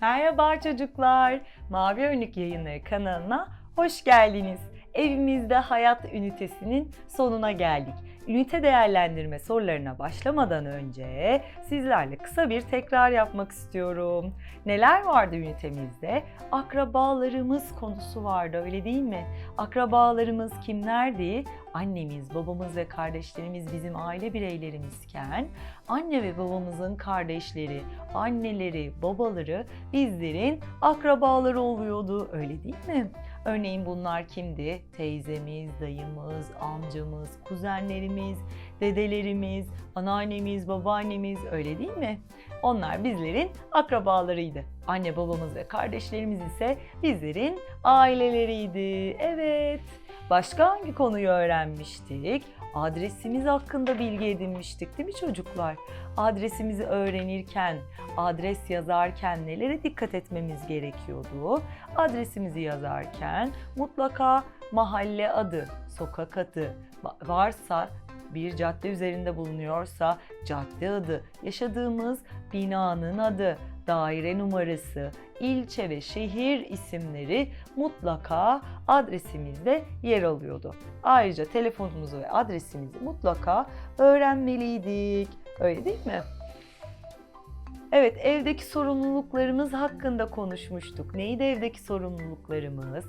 Merhaba çocuklar. Mavi Önlük Yayınları kanalına hoş geldiniz. Evimizde hayat ünitesinin sonuna geldik. Ünite değerlendirme sorularına başlamadan önce sizlerle kısa bir tekrar yapmak istiyorum. Neler vardı ünitemizde? Akrabalarımız konusu vardı öyle değil mi? Akrabalarımız kimlerdi? Annemiz, babamız ve kardeşlerimiz bizim aile bireylerimizken anne ve babamızın kardeşleri, anneleri, babaları bizlerin akrabaları oluyordu öyle değil mi? Örneğin bunlar kimdi? Teyzemiz, dayımız, amcamız, kuzenlerimiz, dedelerimiz, anneannemiz, babaannemiz öyle değil mi? Onlar bizlerin akrabalarıydı. Anne babamız ve kardeşlerimiz ise bizlerin aileleriydi. Evet. Başka hangi konuyu öğrenmiştik? Adresimiz hakkında bilgi edinmiştik değil mi çocuklar? Adresimizi öğrenirken, adres yazarken nelere dikkat etmemiz gerekiyordu? Adresimizi yazarken mutlaka mahalle adı, sokak adı varsa bir cadde üzerinde bulunuyorsa cadde adı, yaşadığımız binanın adı, daire numarası, ilçe ve şehir isimleri mutlaka adresimizde yer alıyordu. Ayrıca telefonumuzu ve adresimizi mutlaka öğrenmeliydik. Öyle değil mi? Evet, evdeki sorumluluklarımız hakkında konuşmuştuk. Neydi evdeki sorumluluklarımız?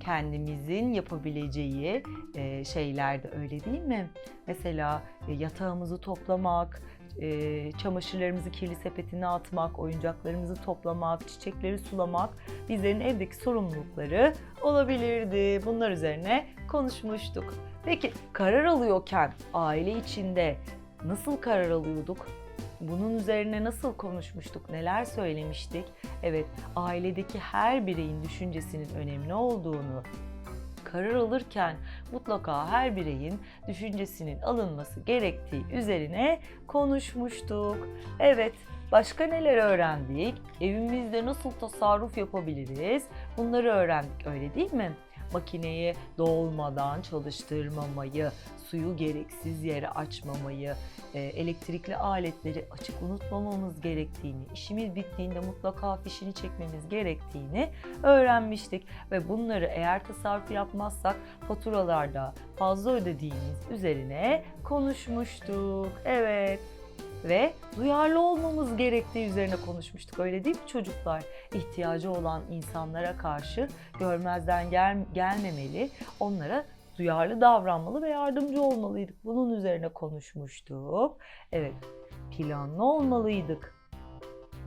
Kendimizin yapabileceği e, şeylerdi öyle değil mi? Mesela e, yatağımızı toplamak, e, çamaşırlarımızı kirli sepetine atmak, oyuncaklarımızı toplamak, çiçekleri sulamak bizlerin evdeki sorumlulukları olabilirdi. Bunlar üzerine konuşmuştuk. Peki karar alıyorken aile içinde nasıl karar alıyorduk? Bunun üzerine nasıl konuşmuştuk, neler söylemiştik? Evet, ailedeki her bireyin düşüncesinin önemli olduğunu, karar alırken mutlaka her bireyin düşüncesinin alınması gerektiği üzerine konuşmuştuk. Evet, başka neler öğrendik? Evimizde nasıl tasarruf yapabiliriz? Bunları öğrendik öyle değil mi? Makineyi dolmadan çalıştırmamayı, suyu gereksiz yere açmamayı, e, elektrikli aletleri açık unutmamamız gerektiğini, işimiz bittiğinde mutlaka fişini çekmemiz gerektiğini öğrenmiştik. Ve bunları eğer tasarruf yapmazsak faturalarda fazla ödediğimiz üzerine konuşmuştuk. Evet ve duyarlı olmamız gerektiği üzerine konuşmuştuk. Öyle değil mi çocuklar? İhtiyacı olan insanlara karşı görmezden gel gelmemeli, onlara duyarlı davranmalı ve yardımcı olmalıydık. Bunun üzerine konuşmuştuk. Evet, planlı olmalıydık.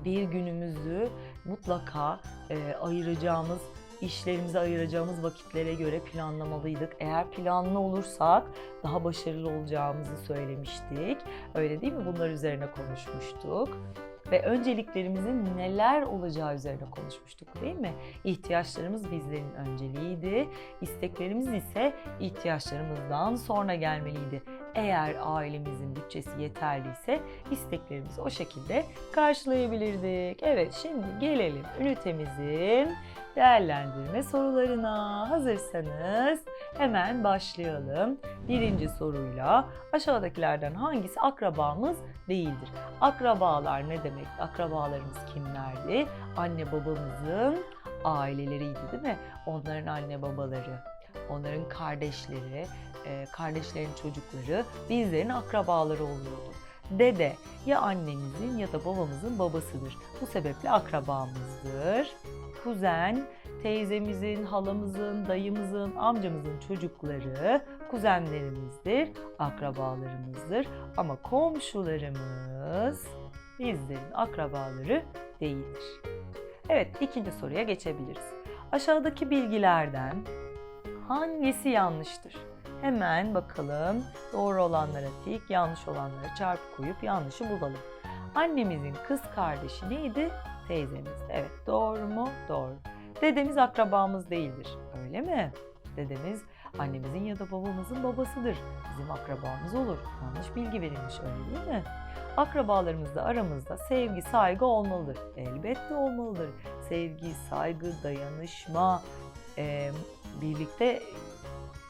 Bir günümüzü mutlaka e, ayıracağımız işlerimize ayıracağımız vakitlere göre planlamalıydık. Eğer planlı olursak daha başarılı olacağımızı söylemiştik. Öyle değil mi? Bunlar üzerine konuşmuştuk ve önceliklerimizin neler olacağı üzerine konuşmuştuk değil mi? İhtiyaçlarımız bizlerin önceliğiydi. İsteklerimiz ise ihtiyaçlarımızdan sonra gelmeliydi. Eğer ailemizin bütçesi yeterliyse isteklerimizi o şekilde karşılayabilirdik. Evet şimdi gelelim ünitemizin değerlendirme sorularına. Hazırsanız hemen başlayalım. Birinci soruyla aşağıdakilerden hangisi akrabamız değildir? Akrabalar ne demek? Akrabalarımız kimlerdi? Anne babamızın aileleriydi değil mi? Onların anne babaları, onların kardeşleri, kardeşlerin çocukları bizlerin akrabaları oluyordu. Dede ya annemizin ya da babamızın babasıdır. Bu sebeple akrabamızdır. Kuzen, teyzemizin, halamızın, dayımızın, amcamızın çocukları kuzenlerimizdir, akrabalarımızdır. Ama komşularımız bizlerin akrabaları değildir. Evet, ikinci soruya geçebiliriz. Aşağıdaki bilgilerden hangisi yanlıştır? Hemen bakalım doğru olanlara tik, yanlış olanlara çarpı koyup yanlışı bulalım. Annemizin kız kardeşi neydi? Teyzemizdi. Evet doğru mu? Doğru. Dedemiz akrabamız değildir. Öyle mi? Dedemiz annemizin ya da babamızın babasıdır. Bizim akrabamız olur. Yanlış bilgi verilmiş öyle değil mi? Akrabalarımızla aramızda sevgi, saygı olmalıdır. Elbette olmalıdır. Sevgi, saygı, dayanışma, e, birlikte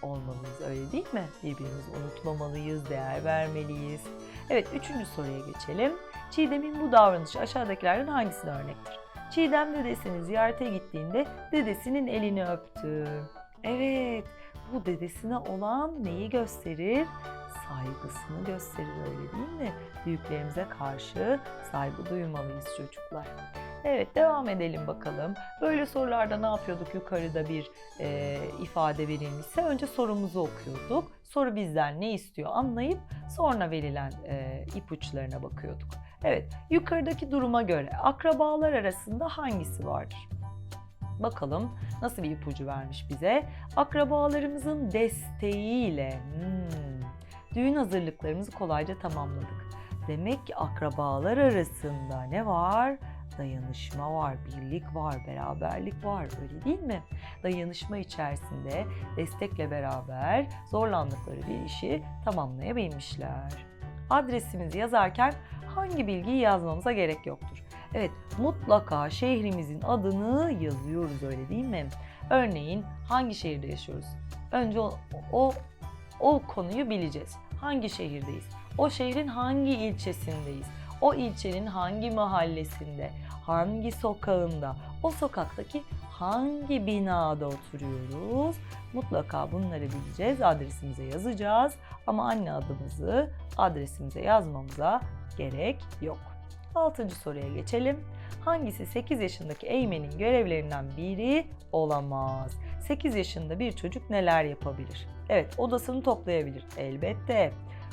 olmalıyız öyle değil mi? Birbirimizi unutmamalıyız, değer vermeliyiz. Evet üçüncü soruya geçelim. Çiğdem'in bu davranışı aşağıdakilerden hangisine örnektir? Çiğdem dedesini ziyarete gittiğinde dedesinin elini öptü. Evet, bu dedesine olan neyi gösterir? Saygısını gösterir öyle değil mi? Büyüklerimize karşı saygı duymalıyız çocuklar. Evet devam edelim bakalım. Böyle sorularda ne yapıyorduk? Yukarıda bir e, ifade verilmişse önce sorumuzu okuyorduk. Soru bizden ne istiyor anlayıp sonra verilen e, ipuçlarına bakıyorduk. Evet yukarıdaki duruma göre akrabalar arasında hangisi vardır? Bakalım nasıl bir ipucu vermiş bize. Akrabalarımızın desteğiyle hmm, düğün hazırlıklarımızı kolayca tamamladık. Demek ki akrabalar arasında ne var? Dayanışma var, birlik var, beraberlik var öyle değil mi? Dayanışma içerisinde destekle beraber zorlandıkları bir işi tamamlayabilmişler. Adresimizi yazarken hangi bilgiyi yazmamıza gerek yoktur. Evet, mutlaka şehrimizin adını yazıyoruz öyle değil mi? Örneğin hangi şehirde yaşıyoruz? Önce o, o, o konuyu bileceğiz. Hangi şehirdeyiz? O şehrin hangi ilçesindeyiz? O ilçenin hangi mahallesinde, hangi sokağında, o sokaktaki hangi binada oturuyoruz? Mutlaka bunları bileceğiz, adresimize yazacağız ama anne adımızı adresimize yazmamıza gerek yok. Altıncı soruya geçelim. Hangisi 8 yaşındaki Eymen'in görevlerinden biri olamaz? 8 yaşında bir çocuk neler yapabilir? Evet, odasını toplayabilir elbette.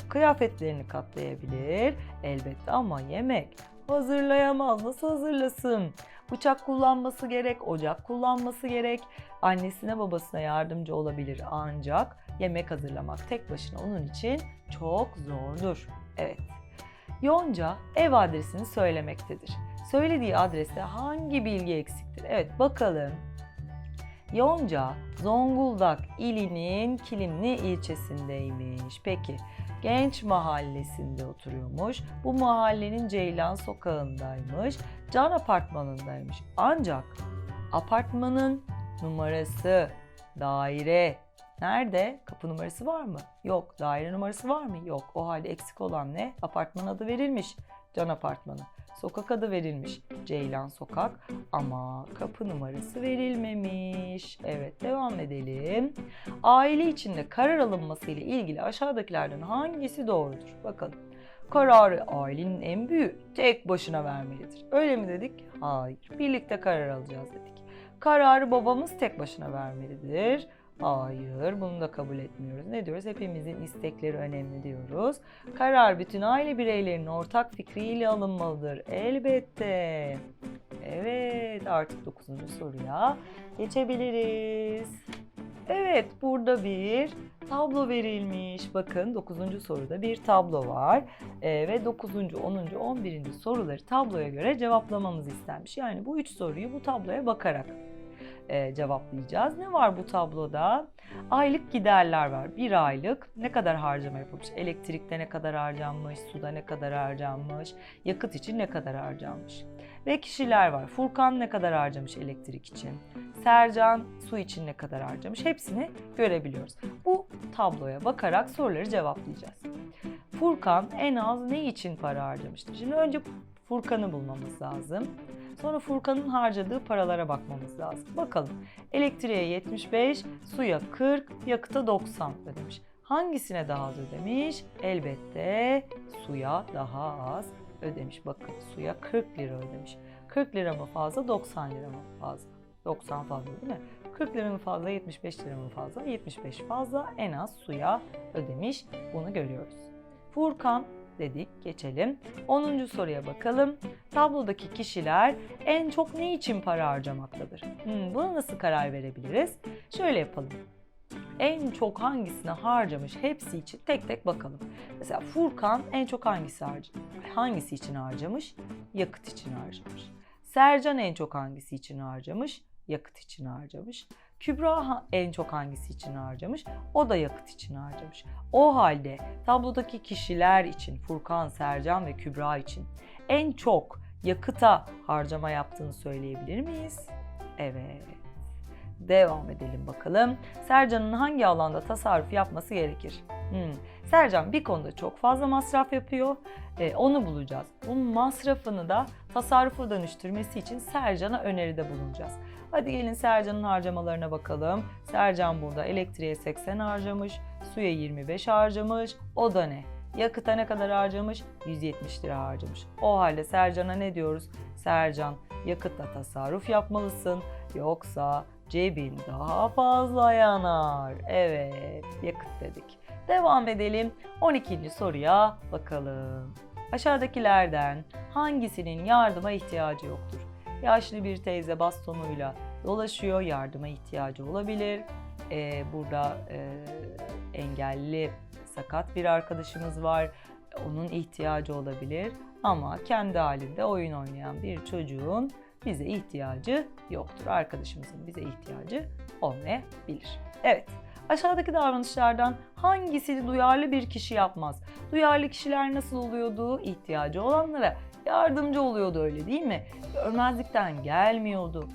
Kıyafetlerini katlayabilir elbette ama yemek hazırlayamaz. Nasıl hazırlasın? Bıçak kullanması gerek, ocak kullanması gerek. Annesine babasına yardımcı olabilir ancak yemek hazırlamak tek başına onun için çok zordur. Evet. Yonca ev adresini söylemektedir. Söylediği adreste hangi bilgi eksiktir? Evet bakalım. Yonca Zonguldak ilinin Kilimli ilçesindeymiş. Peki Genç Mahallesi'nde oturuyormuş. Bu mahallenin Ceylan sokağındaymış. Can apartmanındaymış. Ancak apartmanın numarası, daire nerede? Kapı numarası var mı? Yok. Daire numarası var mı? Yok. O halde eksik olan ne? Apartman adı verilmiş. Can apartmanı. Sokak adı verilmiş. Ceylan sokak ama kapı numarası verilmemiş. Evet devam edelim. Aile içinde karar alınması ile ilgili aşağıdakilerden hangisi doğrudur? Bakalım. Kararı ailenin en büyüğü tek başına vermelidir. Öyle mi dedik? Hayır. Birlikte karar alacağız dedik. Kararı babamız tek başına vermelidir. Hayır, bunu da kabul etmiyoruz. Ne diyoruz? Hepimizin istekleri önemli diyoruz. Karar bütün aile bireylerinin ortak fikriyle alınmalıdır. Elbette. Evet, artık 9. soruya geçebiliriz. Evet, burada bir tablo verilmiş. Bakın 9. soruda bir tablo var. Ee, ve 9. 10. 11. soruları tabloya göre cevaplamamız istenmiş. Yani bu üç soruyu bu tabloya bakarak e, cevaplayacağız. Ne var bu tabloda? Aylık giderler var. Bir aylık ne kadar harcama yapılmış? Elektrikte ne kadar harcanmış? Suda ne kadar harcanmış? Yakıt için ne kadar harcanmış? Ve kişiler var. Furkan ne kadar harcamış elektrik için? Sercan su için ne kadar harcamış? Hepsini görebiliyoruz. Bu tabloya bakarak soruları cevaplayacağız. Furkan en az ne için para harcamıştır? Şimdi önce Furkan'ı bulmamız lazım. Sonra Furkan'ın harcadığı paralara bakmamız lazım. Bakalım. Elektriğe 75, suya 40, yakıta 90 ödemiş. Hangisine daha az ödemiş? Elbette suya daha az ödemiş. Bakın suya 40 lira ödemiş. 40 lira mı fazla, 90 lira mı fazla? 90 fazla değil mi? 40 lira mı fazla, 75 lira mı fazla? 75 fazla en az suya ödemiş. Bunu görüyoruz. Furkan dedik. Geçelim. 10. soruya bakalım. Tablodaki kişiler en çok ne için para harcamaktadır? Hmm, buna nasıl karar verebiliriz? Şöyle yapalım. En çok hangisine harcamış hepsi için tek tek bakalım. Mesela Furkan en çok hangisi harcamış? Hangisi için harcamış? Yakıt için harcamış. Sercan en çok hangisi için harcamış? Yakıt için harcamış. Kübra en çok hangisi için harcamış? O da yakıt için harcamış. O halde tablodaki kişiler için Furkan, Sercan ve Kübra için en çok yakıta harcama yaptığını söyleyebilir miyiz? Evet. Devam edelim bakalım. Sercan'ın hangi alanda tasarruf yapması gerekir? Hmm. Sercan bir konuda çok fazla masraf yapıyor. Ee, onu bulacağız. Bu masrafını da tasarrufa dönüştürmesi için Sercan'a öneride bulunacağız. Hadi gelin Sercan'ın harcamalarına bakalım. Sercan burada elektriğe 80 harcamış, suya 25 harcamış. O da ne? Yakıta ne kadar harcamış? 170 lira harcamış. O halde Sercan'a ne diyoruz? Sercan yakıtla tasarruf yapmalısın. Yoksa cebin daha fazla yanar. Evet, yakıt dedik. Devam edelim. 12. soruya bakalım. Aşağıdakilerden hangisinin yardıma ihtiyacı yoktur? Yaşlı bir teyze bastonuyla dolaşıyor, yardıma ihtiyacı olabilir. Ee, burada e, engelli, sakat bir arkadaşımız var. Onun ihtiyacı olabilir. Ama kendi halinde oyun oynayan bir çocuğun bize ihtiyacı yoktur. Arkadaşımızın bize ihtiyacı olmayabilir. Evet, aşağıdaki davranışlardan hangisini duyarlı bir kişi yapmaz? Duyarlı kişiler nasıl oluyordu? İhtiyacı olanlara yardımcı oluyordu öyle değil mi? Görmezlikten gelmiyordu.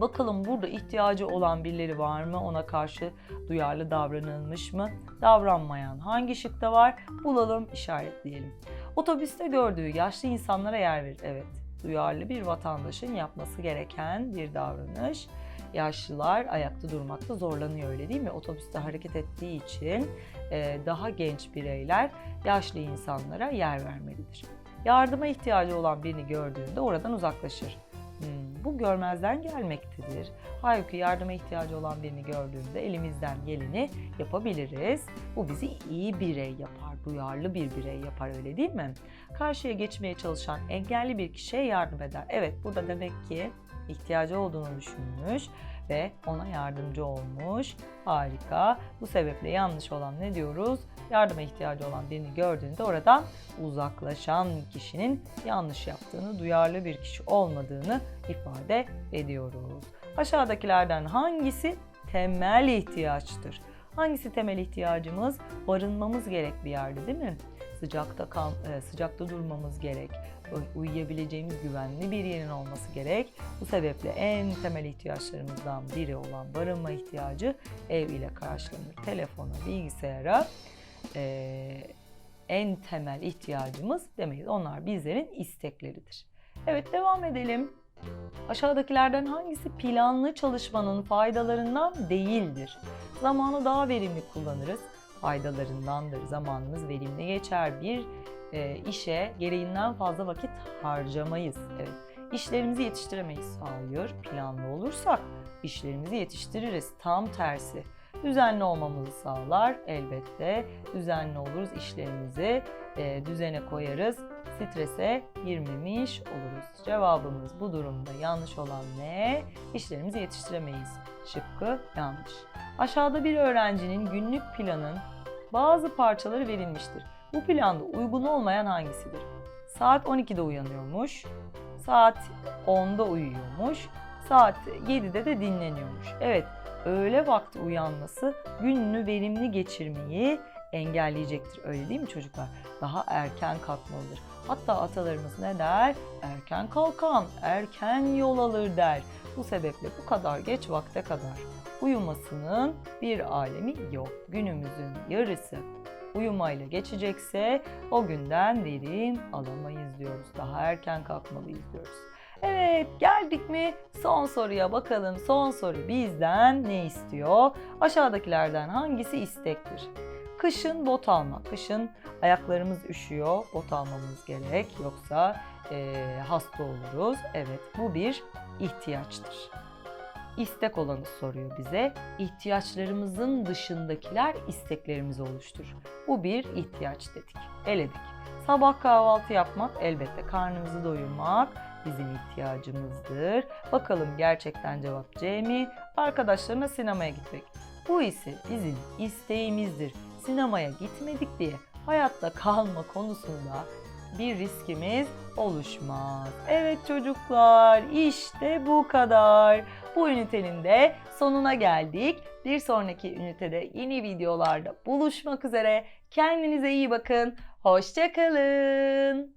Bakalım burada ihtiyacı olan birileri var mı? Ona karşı duyarlı davranılmış mı? Davranmayan hangi şıkta var? Bulalım, işaretleyelim. Otobüste gördüğü yaşlı insanlara yer verir. Evet, duyarlı bir vatandaşın yapması gereken bir davranış. Yaşlılar ayakta durmakta zorlanıyor öyle değil mi? Otobüste hareket ettiği için e, daha genç bireyler yaşlı insanlara yer vermelidir. Yardıma ihtiyacı olan birini gördüğünde oradan uzaklaşır. Hmm, bu görmezden gelmektedir. Halbuki yardıma ihtiyacı olan birini gördüğümde elimizden geleni yapabiliriz. Bu bizi iyi birey yapar, duyarlı bir birey yapar öyle değil mi? Karşıya geçmeye çalışan engelli bir kişiye yardım eder. Evet burada demek ki ihtiyacı olduğunu düşünmüş ve ona yardımcı olmuş. Harika. Bu sebeple yanlış olan ne diyoruz? Yardıma ihtiyacı olan birini gördüğünde oradan uzaklaşan kişinin yanlış yaptığını, duyarlı bir kişi olmadığını ifade ediyoruz. Aşağıdakilerden hangisi temel ihtiyaçtır? Hangisi temel ihtiyacımız? Barınmamız gerek bir yerde değil mi? Sıcakta kal, e, sıcakta durmamız gerek. Uyuyabileceğimiz güvenli bir yerin olması gerek. Bu sebeple en temel ihtiyaçlarımızdan biri olan barınma ihtiyacı ev ile karşılanır. Telefona, bilgisayara e, en temel ihtiyacımız demeyiz. Onlar bizlerin istekleridir. Evet devam edelim. Aşağıdakilerden hangisi planlı çalışmanın faydalarından değildir? Zamanı daha verimli kullanırız. Faydalarındandır. Zamanımız verimli geçer. Bir e, işe gereğinden fazla vakit harcamayız. Evet. İşlerimizi yetiştiremeyiz. Hayır. Planlı olursak işlerimizi yetiştiririz. Tam tersi. Düzenli olmamızı sağlar elbette. Düzenli oluruz işlerimizi e, düzene koyarız. Strese girmemiş oluruz. Cevabımız bu durumda yanlış olan ne? İşlerimizi yetiştiremeyiz. Şıkkı yanlış. Aşağıda bir öğrencinin günlük planın bazı parçaları verilmiştir. Bu planda uygun olmayan hangisidir? Saat 12'de uyanıyormuş. Saat 10'da uyuyormuş. Saat 7'de de dinleniyormuş. Evet, öğle vakti uyanması gününü verimli geçirmeyi engelleyecektir. Öyle değil mi çocuklar? Daha erken kalkmalıdır. Hatta atalarımız ne der? Erken kalkan, erken yol alır der. Bu sebeple bu kadar geç vakte kadar uyumasının bir alemi yok. Günümüzün yarısı uyumayla geçecekse o günden verim alamayız diyoruz. Daha erken kalkmalıyız diyoruz. Evet geldik mi son soruya bakalım. Son soru bizden ne istiyor? Aşağıdakilerden hangisi istektir? Kışın bot almak. Kışın ayaklarımız üşüyor. Bot almamız gerek. Yoksa e, hasta oluruz. Evet bu bir ihtiyaçtır. İstek olanı soruyor bize. İhtiyaçlarımızın dışındakiler isteklerimizi oluşturur. Bu bir ihtiyaç dedik. Eledik. Sabah kahvaltı yapmak elbette karnımızı doyurmak bizim ihtiyacımızdır. Bakalım gerçekten cevap C mi? Arkadaşlarına sinemaya gitmek. Bu ise bizim isteğimizdir. Sinemaya gitmedik diye hayatta kalma konusunda bir riskimiz oluşmaz. Evet çocuklar işte bu kadar. Bu ünitenin de sonuna geldik. Bir sonraki ünitede yeni videolarda buluşmak üzere. Kendinize iyi bakın. Hoşçakalın.